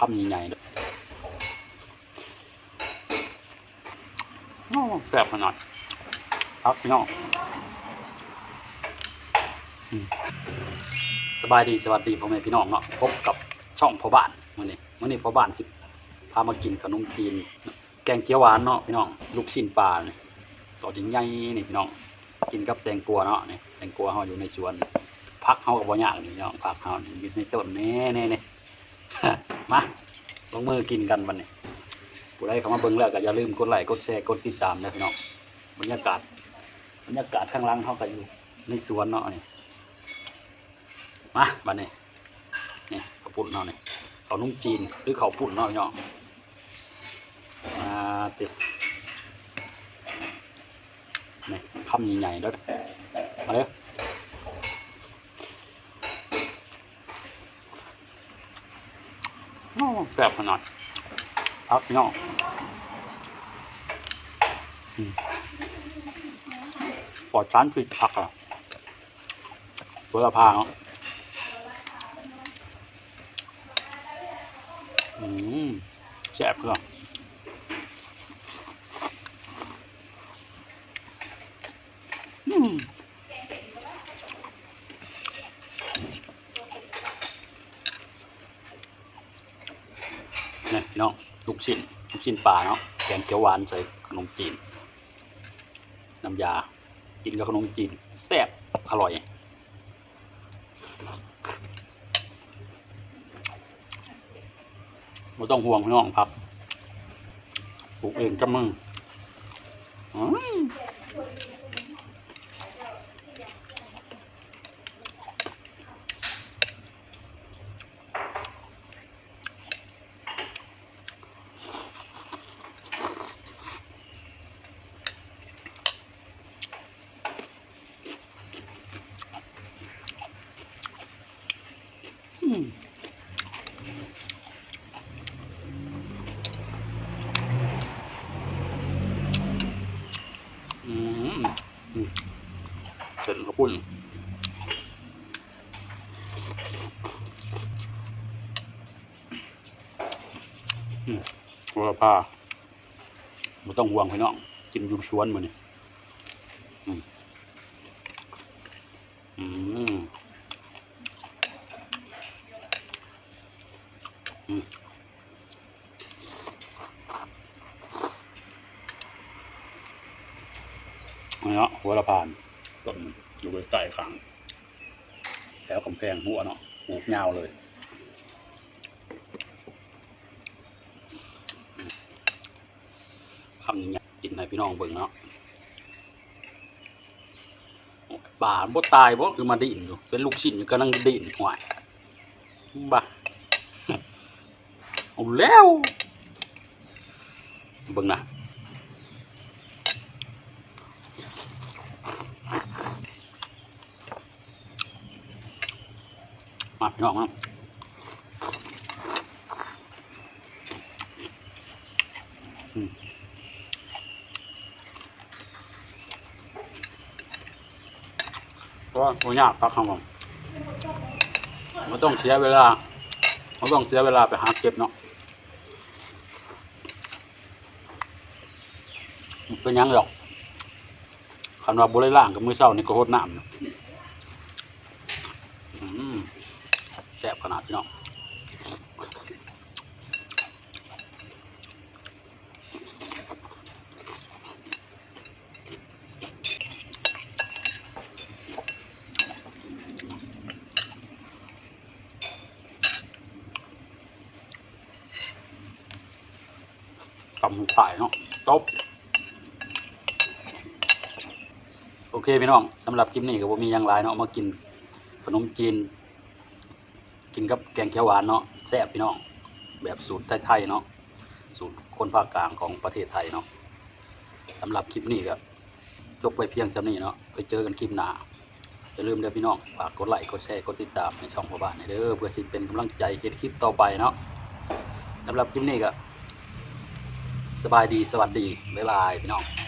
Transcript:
คำใหญ่ๆเลยโอ้แซ่บขนาดครับพี่น้องอืมสบายดีสวัสดีพ่อแม่พี่น้องเนาะพบกับช่องพ่อบ้านวันนี้วันนี้พ่อบ้านสิพามากินขนมจีน แกงเขียวหวานเนาะพี่น้องลูกชิ้นปลาเนี่ยต่อถึงใหญ่นี่พี่น้องกินกับแตงกวาเนาะนี่แตงกวาเขาอยู่ในสวนพักเขากับบ่ยากนี่พี่น้องพักเขาอยู่ในต้นนี่นี่นี่ มาลงมือกินกันวันนี้ผู้ใดเข้ามาเบิ่งแล้วก็อย่าลืมกดไลค์กดแชร์กดติดตามนะพี่น้องบรรยากาศบรรยากาศข้างล่างเขาก็อยู่ในสวนเนาะนี่มาบัดนี้นี่ข้าวปุ้นเนาะนี่ข้าวนุ่มจีนหรือข้าวปุ้นเนาะพี่น้องมาตินี่คำใหญ่ๆแล้วมาเลย โอ้แซ่บขนาดครับพี่น้องอืมปลอดสารพิษผักอะตัวละพาเนาะอืมแซ่บเพื่อนอืม นี่พี่น้องลูกชิ้นลูกชิ้นปลาเนาะแกงเขียวหวานใส่ขนมจีนน้ำยากินกับขนมจีนแซ่บอร่อยไม่ต้องห่วงพี่น้องครับปลูกเองกับมืออืมอืมอืมเสร็จข้าวปุ้นอืม วัวปลาไม่ต้องห่วงพี่น้องกินอยู่สวนมันนี่อืมอืมอืมนี่เนาะหัวละพานต้นอยู่ใกล้ๆขังแถวกำแพงหัวเนาะหูกยาวเลยำนี้เนี่ยกินให้พี่น้องเบิ่งเนาะป่าบ่ตายบ่คือมาดิ่นอยู่เป็นลูกชิ้นอยู่กำลังดิ่นหวายบ้าเอาแล้วเบิ่งนะมาพี่น้องมา ก็ตัวยากปักครับผมไม่ต้องเสียเวลาไม่ต้องเสียเวลาไปหาเก็บเนาะเป็นยังหรอกคำว่าบริล่างกับมือเศร้านี่ก็โคตรน้ำเนามแซ่บขนาดพี่น้อง กำถ่ายเนาะจบโอเคพี่น้องสำหรับคลิปนี้ก็บ่มียังหลายเนาะมากินขนมจีน กินกับแกงเขียวหวานเนาะแซ่บพี่น้อง แบบสูตรไทยๆเนาะสูตรคนภาคกลางของประเทศไทยเนาะสำหรับคลิปนี้ก็จบไปเพียงเท่านี้เนาะไปเจอกันคลิปหน้าอย่าลืมเด้อพี่น้องฝากกดไลค์กดแชร์กดติดตามในช่องพ่อบ้านเด้อเพื่อสิเป็นกำลังใจเฮ็ดคลิปต่อไปเนาะสำหรับคลิปนี้ก็ สบายดีสวัสดี บ๊ายบาย พี่น้อง